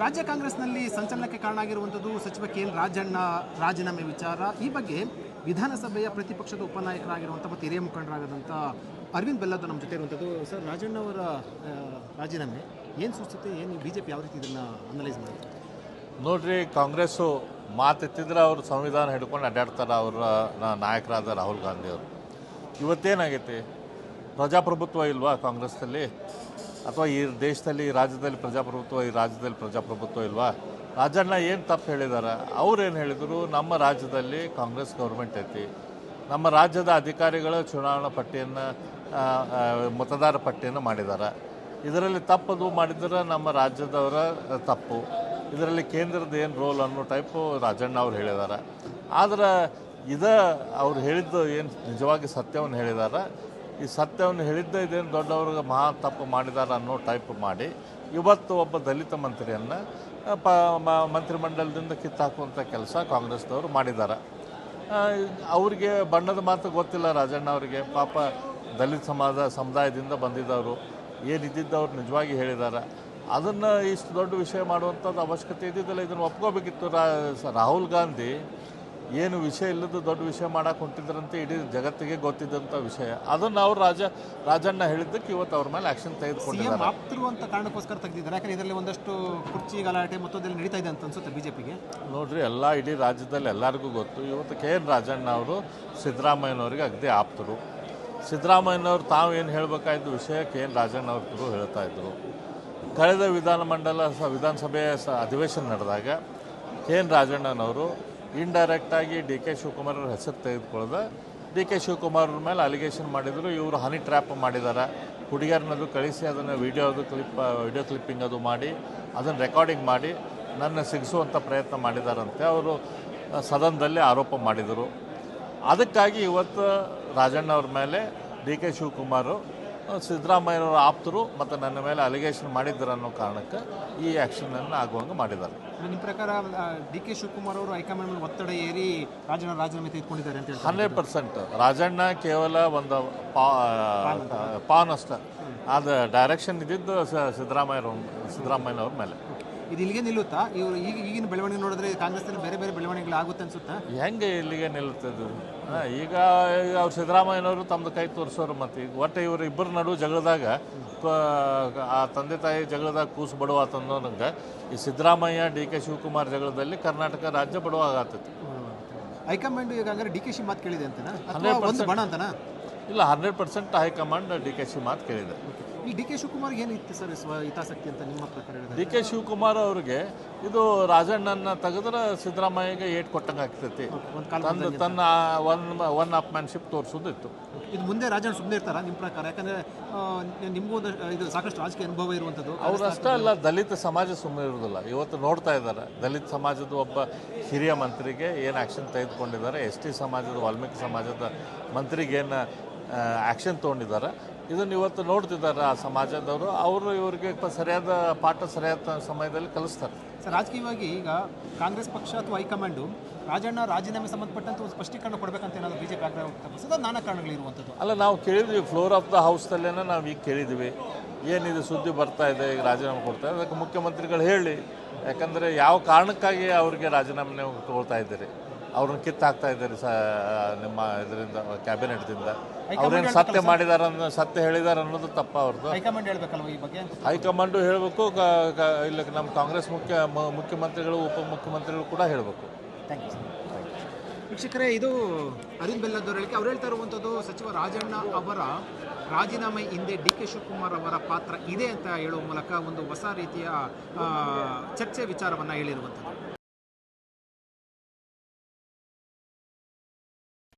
ರಾಜ್ಯ ಕಾಂಗ್ರೆಸ್ನಲ್ಲಿ ಸಂಚಲನಕ್ಕೆ ಕಾರಣ ಆಗಿರುವಂಥದ್ದು ಸಚಿವ ಕೆ ಎಲ್ ರಾಜಣ್ಣ, ರಾಜೀನಾಮೆ ವಿಚಾರ. ಈ ಬಗ್ಗೆ ವಿಧಾನಸಭೆಯ ಪ್ರತಿಪಕ್ಷದ ಉಪನಾಯಕರಾಗಿರುವಂಥ ಮತ್ತು ಹಿರಿಯ ಮುಖಂಡರಾಗಿರುವಂಥ ಅರವಿಂದ್ ಬೆಲ್ಲದ ನಮ್ಮ ಜೊತೆ ಇರುವಂಥದ್ದು. ಸರ್, ರಾಜಣ್ಣ ಅವರ ರಾಜೀನಾಮೆ ಏನು ಸೂಚಿಸುತ್ತೆ? ಏನು ಬಿ ಜೆ ಪಿ ಯಾವ ರೀತಿ ಇದನ್ನು ಅನಲೈಸ್ ಮಾಡುತ್ತೆ? ನೋಡ್ರಿ, ಕಾಂಗ್ರೆಸ್ಸು ಮಾತೆತ್ತಿದ್ರೆ ಅವರು ಸಂವಿಧಾನ ಹಿಡ್ಕೊಂಡು ಅಡ್ಡಾಡ್ತಾರೆ ಅವರ ನಾಯಕರಾದ ರಾಹುಲ್ ಗಾಂಧಿ ಅವರು. ಇವತ್ತೇನಾಗೈತಿ? ಪ್ರಜಾಪ್ರಭುತ್ವ ಇಲ್ವಾ ಕಾಂಗ್ರೆಸ್ನಲ್ಲಿ? ಅಥವಾ ಈ ದೇಶದಲ್ಲಿ ರಾಜ್ಯದಲ್ಲಿ ಪ್ರಜಾಪ್ರಭುತ್ವ, ಈ ರಾಜ್ಯದಲ್ಲಿ ಪ್ರಜಾಪ್ರಭುತ್ವ ಇಲ್ವಾ? ರಾಜಣ್ಣ ಏನು ತಪ್ಪು ಹೇಳಿದ್ದಾರೆ ಅವ್ರೇನು ಹೇಳಿದರು? ನಮ್ಮ ರಾಜ್ಯದಲ್ಲಿ ಕಾಂಗ್ರೆಸ್ ಗೌರ್ಮೆಂಟ್ ಐತಿ. ನಮ್ಮ ರಾಜ್ಯದ ಅಧಿಕಾರಿಗಳ ಚುನಾವಣಾ ಪಟ್ಟಿಯನ್ನು ಮತದಾರ ಪಟ್ಟಿಯನ್ನು ಮಾಡಿದ್ದಾರೆ ಇದರಲ್ಲಿ ತಪ್ಪದು ಮಾಡಿದ್ರೆ ನಮ್ಮ ರಾಜ್ಯದವರ ತಪ್ಪು. ಇದರಲ್ಲಿ ಕೇಂದ್ರದ ಏನು ರೋಲ್ ಅನ್ನೋ ಟೈಪು ರಾಜಣ್ಣ ಅವ್ರು ಹೇಳಿದ್ದಾರೆ ಆದರೆ ಇದ ಅವ್ರು ಹೇಳಿದ್ದು ಏನು ನಿಜವಾಗಿ ಸತ್ಯವನ್ನು ಹೇಳಿದ್ದಾರೆ ಈ ಸತ್ಯವನ್ನು ಹೇಳಿದ್ದೇ ಇದೇನು ದೊಡ್ಡವ್ರಿಗೆ ಮಹಾ ತಪ್ಪು ಮಾಡಿದ್ದಾರೆ ಅನ್ನೋ ಟೈಪ್ ಮಾಡಿ ಇವತ್ತು ಒಬ್ಬ ದಲಿತ ಮಂತ್ರಿಯನ್ನು ಪ ಮಂತ್ರಿಮಂಡಲದಿಂದ ಕಿತ್ತಾಕುವಂಥ ಕೆಲಸ ಕಾಂಗ್ರೆಸ್ನವರು ಮಾಡಿದ್ದಾರೆ ಅವರಿಗೆ ಬಣ್ಣದ ಮಾತು ಗೊತ್ತಿಲ್ಲ ರಾಜಣ್ಣ ಅವರಿಗೆ. ಪಾಪ ದಲಿತ ಸಮಾಜ ಸಮುದಾಯದಿಂದ ಬಂದಿದ್ದವರು. ಏನಿದ್ದಿದ್ದವ್ರು ನಿಜವಾಗಿ ಹೇಳಿದ್ದಾರೆ ಅದನ್ನು ಇಷ್ಟು ದೊಡ್ಡ ವಿಷಯ ಮಾಡುವಂಥದ್ದು ಅವಶ್ಯಕತೆ ಇದ್ದಿದ್ದಿಲ್ಲ, ಇದನ್ನು ಒಪ್ಕೋಬೇಕಿತ್ತು ರಾಹುಲ್ ಗಾಂಧಿ. ಏನು ವಿಷಯ ಇಲ್ಲದ ದೊಡ್ಡ ವಿಷಯ ಮಾಡಕ್ಕೆ ಹೊಂಟಿದ್ರಂತೆ ಇಡೀ ಜಗತ್ತಿಗೆ ಗೊತ್ತಿದ್ದಂಥ ವಿಷಯ. ಅದನ್ನು ಅವ್ರು ರಾಜ ರಾಜಣ್ಣ ಹೇಳಿದ್ದಕ್ಕೆ ಇವತ್ತು ಅವ್ರ ಮೇಲೆ ಆ್ಯಕ್ಷನ್ ತೆಗೆದುಕೊಂಡಿದ್ದಾರೆ. ಅಂತ ಕಾರಣಕ್ಕೋಸ್ಕರ ತೆಗೆದಿದ್ದಾರೆ. ಯಾಕಂದರೆ ಇದರಲ್ಲಿ ಒಂದಷ್ಟು ಕುರ್ಚಿ ಗಲಾಟೆ ಮತ್ತೊಂದೆಲ್ಲ ನಡೀತಾ ಇದೆ ಅಂತ ಅನ್ಸುತ್ತೆ ಬಿ ಜೆ ಪಿಗೆ ನೋಡ್ರಿ ಎಲ್ಲ ಇಡೀ ರಾಜ್ಯದಲ್ಲಿ ಎಲ್ಲರಿಗೂ ಗೊತ್ತು. ಇವತ್ತು ಕೆ ಎನ್ ರಾಜಣ್ಣ ಅವರು ಸಿದ್ದರಾಮಯ್ಯನವರಿಗೆ ಅಗದಿ ಆಪ್ತರು. ಸಿದ್ದರಾಮಯ್ಯನವರು ತಾವು ಏನು ಹೇಳಬೇಕಾಯ್ತು ವಿಷಯ ಕೆ ಎನ್ ರಾಜಣ್ಣ ಅವ್ರ ಥ್ರೂ ಹೇಳ್ತಾ ಇದ್ರು. ಕಳೆದ ವಿಧಾನಮಂಡಲ ಸ ವಿಧಾನಸಭೆಯ ಸ ಅಧಿವೇಶನ ನಡೆದಾಗ ಕೆ ಎನ್ ರಾಜಣ್ಣನವರು ಇಂಡೈರೆಕ್ಟಾಗಿ ಡಿ ಕೆ ಶಿವಕುಮಾರ್ ಅವ್ರ ಹೆಸರು ತೆಗೆದುಕೊಳ್ಳದೆ. ಡಿ ಕೆ ಶಿವಕುಮಾರ್ ಮೇಲೆ ಅಲಿಗೇಷನ್ ಮಾಡಿದರು. ಇವರು ಹನಿ ಟ್ರ್ಯಾಪ್ ಮಾಡಿದ್ದಾರೆ ಹುಡುಗಿಯರನ್ನದು ಕಳಿಸಿ, ಅದನ್ನು ವಿಡಿಯೋದು ಕ್ಲಿಪ್ ವಿಡಿಯೋ ಕ್ಲಿಪ್ಪಿಂಗ್ ಅದು ಮಾಡಿ, ಅದನ್ನು ರೆಕಾರ್ಡಿಂಗ್ ಮಾಡಿ, ನನ್ನ ಸಿಗಿಸುವಂಥ ಪ್ರಯತ್ನ ಮಾಡಿದಾರಂತೆ. ಅವರು ಸದನದಲ್ಲಿ ಆರೋಪ ಮಾಡಿದರು. ಅದಕ್ಕಾಗಿ ಇವತ್ತು ರಾಜಣ್ಣ ಅವ್ರ ಮೇಲೆ ಡಿ ಕೆ ಶಿವಕುಮಾರ್ ಸಿದ್ದರಾಮಯ್ಯನವರ ಆಪ್ತರು ಮತ್ತು ನನ್ನ ಮೇಲೆ ಅಲಿಗೇಷನ್ ಮಾಡಿದ್ದಾರೆ ಅನ್ನೋ ಕಾರಣಕ್ಕೆ ಈ ಆ್ಯಕ್ಷನನ್ನು ಆಗುವಂಗೆ ಮಾಡಿದ್ದಾರೆ. ನಿಮ್ಮ ಪ್ರಕಾರ ಡಿ ಕೆ ಶಿವಕುಮಾರ್ ಅವರು ಹೈಕಮಾಂಡ್ ಮೇಲೆ ಒತ್ತಡ ಏರಿ ರಾಜಣ್ಣ ರಾಜೀನಾಮೆ ತೆಗೆದುಕೊಂಡಿದ್ದಾರೆ ಅಂತ ಹೇಳ್ತಾರೆ. Hundred percent. ರಾಜಣ್ಣ ಕೇವಲ ಒಂದು ಪಾ ಪಾನ್ ಅಷ್ಟೇ. ಅದು ಡೈರೆಕ್ಷನ್ ಇದ್ದಿದ್ದು ಸಿದ್ದರಾಮಯ್ಯ ಸಿದ್ದರಾಮಯ್ಯನವ್ರ ಮೇಲೆ. ಇದು ಇಲ್ಲಿಗೆ ನಿಲ್ಲುತ್ತಾ? ಇವರು ಈಗ ಈಗಿನ ಬೆಳವಣಿಗೆ ನೋಡಿದ್ರೆ ಕಾಂಗ್ರೆಸ್ನಲ್ಲಿ ಬೇರೆ ಬೇರೆ ಬೆಳವಣಿಗೆಗಳು ಆಗುತ್ತೆ ಅನ್ಸುತ್ತಾ? ಹೆಂಗೆ ಇಲ್ಲಿಗೆ ನಿಲ್ಲುತ್ತೆ ಹಾ, ಈಗ ಅವ್ರು ಸಿದ್ದರಾಮಯ್ಯನವರು ತಮ್ಮದು ಕೈ ತೋರಿಸೋರು ಮತ್ತು. ಈಗ ಒಟ್ಟು ಇವರು ಇಬ್ಬರ ನಡುವೆ ಜಗಳದಾಗ ಆ ತಂದೆ ತಾಯಿ ಜಗಳದಾಗ ಕೂಸು ಬಡುವ ತಂದೋನಂಗೆ ಈ ಸಿದ್ದರಾಮಯ್ಯ ಡಿ ಕೆ ಶಿವಕುಮಾರ್ ಜಗಳದಲ್ಲಿ ಕರ್ನಾಟಕ ರಾಜ್ಯ ಬಡವ ಆಗತ್ತೈತಿ ಹೈಕಮಾಂಡ್ ಈಗ ಹಂಗಾರೆ ಡಿ ಕೆ ಶಿ ಮಾತು ಕೇಳಿದೆ ಅಂತನಾ? Hundred percent. ಬಣ ಅಂತನಾ? ಇಲ್ಲ hundred percent high command D K she ಮಾತು ಕೇಳಿದೆ. ಈ ಡಿ ಕೆ ಶಿವಕುಮಾರ್ ಏನು ಇತ್ತು ಸರ್ ಸ್ವ ಹಿತಾಸಕ್ತಿ ಅಂತ ನಿಮ್ಮ ಪ್ರಕಾರ ಡಿ ಕೆ ಶಿವಕುಮಾರ್ ಅವ್ರಿಗೆ ಇದು ರಾಜಣ್ಣನ ತೆಗೆದ್ರೆ ಸಿದ್ದರಾಮಯ್ಯಗೆ ಏಟ್ ಕೊಟ್ಟಂಗೆ ಆಗ್ತೈತಿ. ಒಂದು ತನ್ನ ತನ್ನ ಒನ್ ಒನ್ ಅಪ್ ಮ್ಯಾನ್ಶಿಪ್ ತೋರಿಸೋದಿತ್ತು. ಇದು ಮುಂದೆ ರಾಜಣ್ಣ ಸುಮ್ಮನೆ ಇರ್ತಾರ ನಿಮ್ಮ ಪ್ರಕಾರ? ಯಾಕಂದ್ರೆ ನಿಮಗೂ ನಿಮ್ಗೂ ಒಂದು ಇದು ಸಾಕಷ್ಟು ರಾಜಕೀಯ ಅನುಭವ ಇರುವಂಥದ್ದು ಅವ್ರು ಅಷ್ಟೇ ಅಲ್ಲ ದಲಿತ ಸಮಾಜ ಸುಮ್ಮನೆ ಇರೋದಿಲ್ಲ. ಇವತ್ತು ನೋಡ್ತಾ ಇದ್ದಾರೆ. ದಲಿತ ಸಮಾಜದ ಒಬ್ಬ ಹಿರಿಯ ಮಂತ್ರಿಗೆ ಏನು ಆ್ಯಕ್ಷನ್ ತೆಗೆದುಕೊಂಡಿದ್ದಾರೆ? ಎಸ್ ಟಿ ಸಮಾಜದ ವಾಲ್ಮೀಕಿ ಸಮಾಜದ ಮಂತ್ರಿಗೆ ಏನು ಆ್ಯಕ್ಷನ್ ತೊಗೊಂಡಿದ್ದಾರೆ. ಇದನ್ನು ಇವತ್ತು ನೋಡ್ತಿದ್ದಾರೆ ಆ ಸಮಾಜದವರು. ಅವರು ಇವರಿಗೆ ಸರಿಯಾದ ಪಾಠ ಸರಿಯಾದ ಸಮಯದಲ್ಲಿ ಕಲಿಸ್ತಾರೆ. ಸರ್ ರಾಜಕೀಯವಾಗಿ ಈಗ ಕಾಂಗ್ರೆಸ್ ಪಕ್ಷ ಅಥವಾ ಹೈಕಮಾಂಡು ರಾಜಣ್ಣ ರಾಜೀನಾಮೆ ಸಂಬಂಧಪಟ್ಟಂತ ಒಂದು ಸ್ಪಷ್ಟೀಕರಣ ಕೊಡಬೇಕಂತ ಏನಾದರೂ ಬಿಜೆಪಿ ಆಗ್ರಹ ವ್ಯಕ್ತಪಡಿಸಿದ ನಾನಾ ಕಾರಣಗಳಿರುವಂಥದ್ದು? ಅಲ್ಲ ನಾವು ಕೇಳಿದ್ವಿ. ಫ್ಲೋರ್ ಆಫ್ ದ ಹೌಸ್ದಲ್ಲೇ ನಾವು ಈಗ ಕೇಳಿದ್ವಿ. ಏನಿದೆ ಸುದ್ದಿ ಬರ್ತಾ ಇದೆ ಈಗ ರಾಜೀನಾಮೆ ಕೊಡ್ತಾ ಇದೆ. ಅದಕ್ಕೆ ಮುಖ್ಯಮಂತ್ರಿಗಳು ಹೇಳಿ. ಯಾಕಂದರೆ ಯಾವ ಕಾರಣಕ್ಕಾಗಿ ಅವರಿಗೆ ರಾಜೀನಾಮೆ ನೀವು ತಗೊಳ್ತಾ ಇದ್ದೀರಿ? ಅವ್ರನ್ನ ಕಿತ್ತಾಕ್ತಾ ಇದ್ದಾರೆ ಸ ನಿಮ್ಮ ಇದರಿಂದ ಕ್ಯಾಬಿನೆಟ್ದಿಂದ. ಅವ್ರೇನು ಸತ್ಯ ಮಾಡಿದಾರ ಅನ್ನೋ ಸತ್ಯ ಹೇಳಿದಾರೆ ಅನ್ನೋದು ತಪ್ಪ ಅವ್ರದ್ದು. ಹೈಕಮಾಂಡ್ ಹೇಳ್ಬೇಕಲ್ವ ಈ ಬಗ್ಗೆ? ಹೈಕಮಾಂಡು ಹೇಳಬೇಕು ಇಲ್ಲ ನಮ್ಮ ಕಾಂಗ್ರೆಸ್ ಮುಖ್ಯ ಮುಖ್ಯಮಂತ್ರಿಗಳು ಉಪಮುಖ್ಯಮಂತ್ರಿಗಳು ಕೂಡ ಹೇಳಬೇಕು. ಥ್ಯಾಂಕ್ ಯು ಸರ್ ವೀಕ್ಷಕರೇ ಇದು ಅರವಿಂದ್ ಬೆಲ್ಲದವ್ರ ಹೇಳಿಕೆ. ಅವ್ರು ಹೇಳ್ತಾ ಇರುವಂಥದ್ದು ಸಚಿವ ರಾಜಣ್ಣ ಅವರ ರಾಜೀನಾಮೆ ಹಿಂದೆ ಡಿ ಕೆ ಶಿವಕುಮಾರ್ ಅವರ ಪಾತ್ರ ಇದೆ ಅಂತ ಹೇಳುವ ಮೂಲಕ ಒಂದು ಹೊಸ ರೀತಿಯ ಚರ್ಚೆ ವಿಚಾರವನ್ನು ಹೇಳಿರುವಂಥದ್ದು.